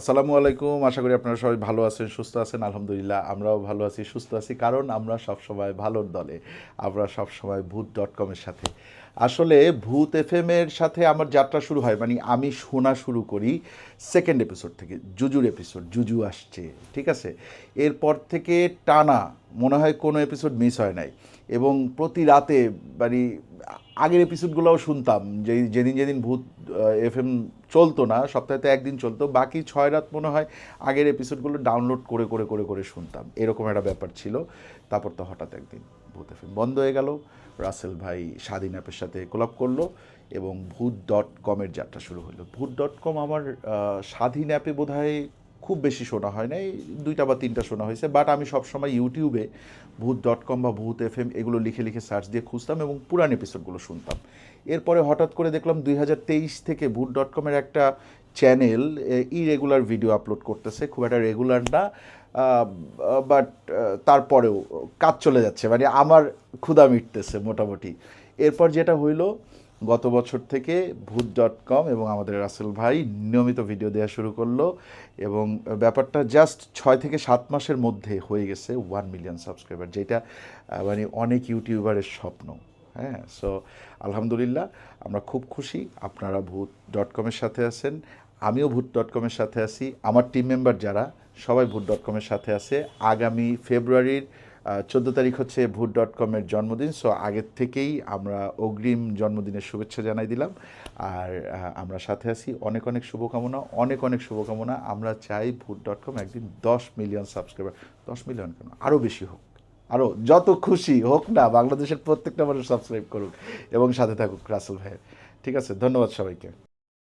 আসসালামু আলাইকুম, আশা করি আপনারা সবাই ভালো আছেন, সুস্থ আছেন। আলহামদুলিল্লাহ, আমরাও ভালো আছি, সুস্থ আছি, কারণ আমরা সবসময় ভালোর দলে, আমরা সবসময় ভূত ডট কমের সাথে। আসলে ভূত এফ এর সাথে আমার যাত্রা শুরু হয় মানে আমি শোনা শুরু করি সেকেন্ড এপিসোড থেকে, জুজুর এপিসোড জুজু আসছে, ঠিক আছে? এরপর থেকে টানা, মনে হয় কোনো এপিসোড মিস হয় নাই। এবং প্রতি রাতে মানে আগের এপিসোডগুলোও শুনতাম, যে যেদিন যেদিন ভূত এফ এম চলতো না, সপ্তাহে একদিন চলতো, বাকি ছয় রাত মনে হয় আগের এপিসোডগুলো ডাউনলোড করে করে করে করে শুনতাম। এরকম একটা ব্যাপার ছিল। তারপর তো হঠাৎ একদিন ভূত এফ এম বন্ধ হয়ে গেল। রাসেল ভাই স্বাধীন অ্যাপের সাথে কোলাপ করল এবং ভূত ডট কমের যাত্রা শুরু হলো। ভূত ডট কম আমার স্বাধীন অ্যাপে বোধহয় খুব বেশি শোনা হয় নাই, দুইটা বা তিনটা শোনা হয়েছে বাট আমি সবসময় ইউটিউবে ভূত ডট কম বা ভূত এফ এম এগুলো লিখে লিখে সার্চ দিয়ে খুঁজতাম এবং পুরান এপিসোডগুলো শুনতাম। এরপরে হঠাৎ করে দেখলাম দুই হাজার তেইশ থেকে ভূত ডট কমের একটা চ্যানেল ইরেগুলার ভিডিও আপলোড করতেছে, খুব একটা রেগুলার না বাট তারপরেও কাজ চলে যাচ্ছে মানে আমার ক্ষুধা মিটতেছে মোটামুটি। এরপর যেটা হইল গত বছর থেকে ভূত ডট কম এবং আমাদের রাসেল ভাই নিয়মিত ভিডিও দেওয়া শুরু করল এবং ব্যাপারটা জাস্ট ছয় থেকে সাত মাসের মধ্যে হয়ে গেছে ওয়ান মিলিয়ন সাবস্ক্রাইবার যেটা মানে অনেক ইউটিউবারের স্বপ্ন হ্যাঁ? সো আলহামদুলিল্লাহ, আমরা খুব খুশি আপনারা ভূত ডট কমের সাথে আছেন, আমিও ভূত ডট কমের সাথে আছি, আমার টিম মেম্বার যারা, সবাই ভূত ডট কমের সাথে আছে। আগামী ফেব্রুয়ারির চোদ্দ তারিখ হচ্ছে ভূত ডট কমের জন্মদিন সো আগের থেকেই আমরা অগ্রিম জন্মদিনের শুভেচ্ছা জানাই দিলাম। আর আমরা সাথে আছি। অনেক অনেক শুভকামনা, অনেক অনেক শুভকামনা। আমরা চাই ভূত ডট কম একদিন দশ মিলিয়ন সাবস্ক্রাইবার, দশ মিলিয়ন কেন? আরও বেশি হোক। আরও যত খুশি হোক না, বাংলাদেশের প্রত্যেকটা মানুষ সাবস্ক্রাইব করুক এবং সাথে থাকুক রাসেল ভাইয়ের। ঠিক আছে, ধন্যবাদ সবাইকে।